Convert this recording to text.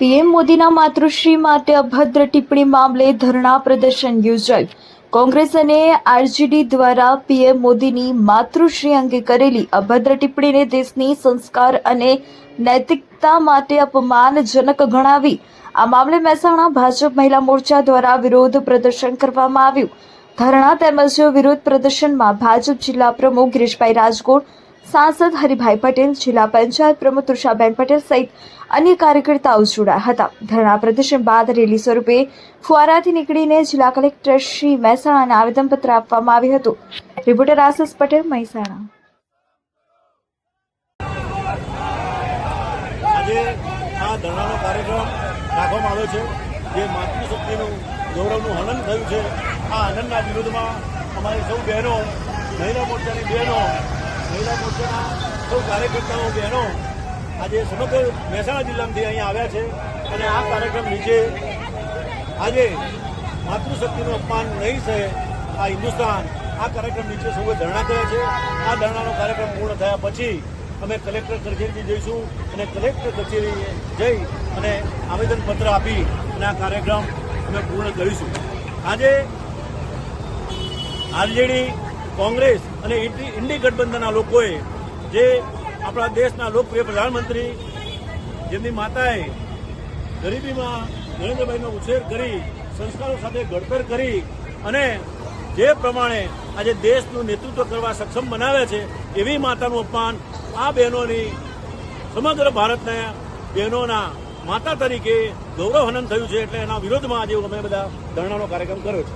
PM મોદીના માતૃશ્રી માટે અભદ્ર ટિપ્પણી મામલે ધરણા પ્રદર્શન યોજાયું કોંગ્રેસ અને આરજેડી દ્વારા પીએમ મોદીની માતૃશ્રી અંગે કરેલી અભદ્ર ટિપ્પણીને દેશની સંસ્કાર અને નૈતિકતા માટે અપમાનજનક ગણાવી. આ મામલે મહેસાણા ભાજપ મહિલા મોરચા દ્વારા વિરોધ પ્રદર્શન કરવામાં આવ્યું. ધરણા તેમજ વિરોધ પ્રદર્શનમાં ભાજપ જિલ્લા પ્રમુખ ગિરીશભાઈ રાજગોર સાંસદ હરિભાઈ પટેલ, જિલ્લા પંચાયત પ્રમુખ તૃષાબેન પટેલ સહિત અન્ય કાર્યકર્તાઓ જોડાયા હતા. ધરણા પ્રદર્શન બાદ રેલી સ્વરૂપે ફુવારાથી નીકળીને જિલ્લા કલેક્ટર શ્રી મહેસાણાને આવેદનપત્ર આપવામાં આવ્યું હતું. રિપોર્ટર આશિષ પટેલ, મહેસાણા. ધરણાનો કાર્યક્રમ રાખવામાં આવ્યો છે, જે માતૃશક્તિનું, ગૌરવનું હનન થયું છે. આ હનનના વિરોધમાં અમારી સૌ બહેનો, મહિલા મોરચાની બહેનો મહિલા મોરચાના સૌ કાર્યકર્તાઓ, બહેનો આજે સમગ્ર મહેસાણા જિલ્લામાંથી અહીંયા આવ્યા છે અને આ કાર્યક્રમ નીચે આજે માતૃશક્તિનું અપમાન નહીં સહે આ હિન્દુસ્તાન આ કાર્યક્રમ નીચે સૌએ ધરણા કર્યા છે. આ ધરણાનો કાર્યક્રમ પૂર્ણ થયા પછી અમે કલેક્ટર કચેરીથી જઈશું અને કલેક્ટર કચેરીએ જઈ અને આવેદનપત્ર આપી અને આ કાર્યક્રમ અમે પૂર્ણ કરીશું. આજે આરજેડી કોંગ્રેસ અને ઇન્ડી ગઠબંધનના લોકોએ જે આપણા દેશના લોકપ્રિય પ્રધાનમંત્રી જેમની માતાએ ગરીબીમાં નરેન્દ્રભાઈનો ઉછેર કરી, સંસ્કારો સાથે ઘડતર કરી અને જે પ્રમાણે આજે દેશનું નેતૃત્વ કરવા સક્ષમ બનાવ્યા છે, એવી માતાનું અપમાન આ બહેનોની, સમગ્ર ભારતના બહેનોના માતા તરીકે ગૌરવ હનન થયું છે, એટલે એના વિરોધમાં આજે અમે બધા ધરણાનો કાર્યક્રમ કર્યો છે.